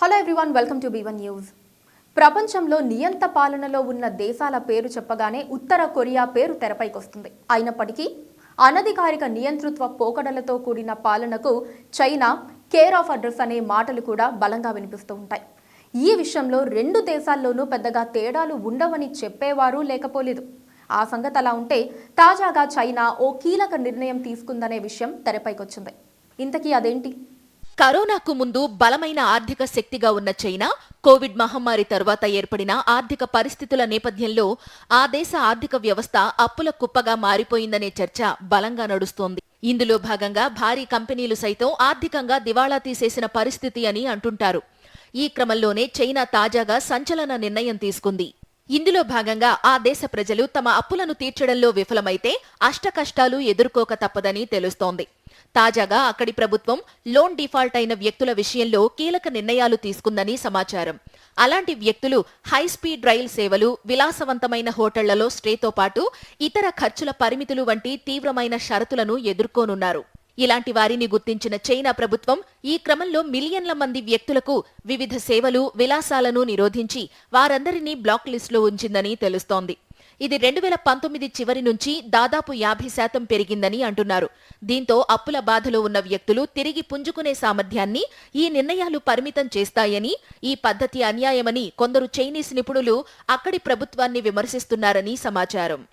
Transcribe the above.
Hello everyone welcome to B one news ప్రపంచంలో నియంత పాలనలో ఉన్న దేశాల పేరు చెప్పగానే ఉత్తర కొరియా పేరు తెరపైకొస్తుంది. అయినప్పటికీ అనధికారిక నియంతృత్వ పోకడలతో కూడిన పాలనకు చైనా కేర్ ఆఫ్ అడ్రస్ అనే మాటలు కూడా బలంగా వినిపిస్తూ ఉంటాయి. ఈ విషయంలో రెండు దేశాల్లోనూ పెద్దగా తేడాలు ఉండవని చెప్పేవారు లేకపోలేదు. ఆ సంగతి అలా ఉంటే తాజాగా చైనా ఓ కీలక నిర్ణయం తీసుకుందనే విషయం తెరపైకొచ్చింది. ఇంతకీ అదేంటి? కరోనాకు ముందు బలమైన ఆర్థిక శక్తిగా ఉన్న చైనా కోవిడ్ మహమ్మారి తర్వాత ఏర్పడిన ఆర్థిక పరిస్థితుల నేపథ్యంలో ఆ దేశ ఆర్థిక వ్యవస్థ అప్పుల కుప్పగా మారిపోయిందనే చర్చ బలంగా నడుస్తోంది. ఇందులో భాగంగా భారీ కంపెనీలు సైతం ఆర్థికంగా దివాళా తీసేసిన పరిస్థితి అని అంటుంటారు. ఈ క్రమంలోనే చైనా తాజాగా సంచలన నిర్ణయం తీసుకుంది. ఇందులో భాగంగా ఆ దేశ ప్రజలు తమ అప్పులను తీర్చడంలో విఫలమైతే అష్టకష్టాలు ఎదుర్కోక తప్పదని తెలుస్తోంది. తాజాగా అక్కడి ప్రభుత్వం లోన్ డిఫాల్ట్ అయిన వ్యక్తుల విషయంలో కీలక నిర్ణయాలు తీసుకుందని సమాచారం. అలాంటి వ్యక్తులు హై స్పీడ్ రైల్ సేవలు విలాసవంతమైన హోటళ్ళలో స్టేతో పాటు ఇతర ఖర్చుల పరిమితులు వంటి తీవ్రమైన షరతులను ఎదుర్కోనున్నారు. ఇలాంటి వారిని గుర్తించిన చైనా ప్రభుత్వం ఈ క్రమంలో మిలియన్ల మంది వ్యక్తులకు వివిధ సేవలు విలాసాలను నిరోధించి వారందరినీ బ్లాక్ లిస్టులో ఉంచిందని తెలుస్తోంది. ఇది రెండు వేల పంతొమ్మిది చివరి నుంచి దాదాపు యాభై శాతం పెరిగిందని అంటున్నారు. దీంతో అప్పుల బాధలో ఉన్న వ్యక్తులు తిరిగి పుంజుకునే సామర్థ్యాన్ని ఈ నిర్ణయాలు పరిమితం చేస్తాయని ఈ పద్ధతి అన్యాయమని కొందరు చైనీస్ నిపుణులు అక్కడి ప్రభుత్వాన్ని విమర్శిస్తున్నారని సమాచారం.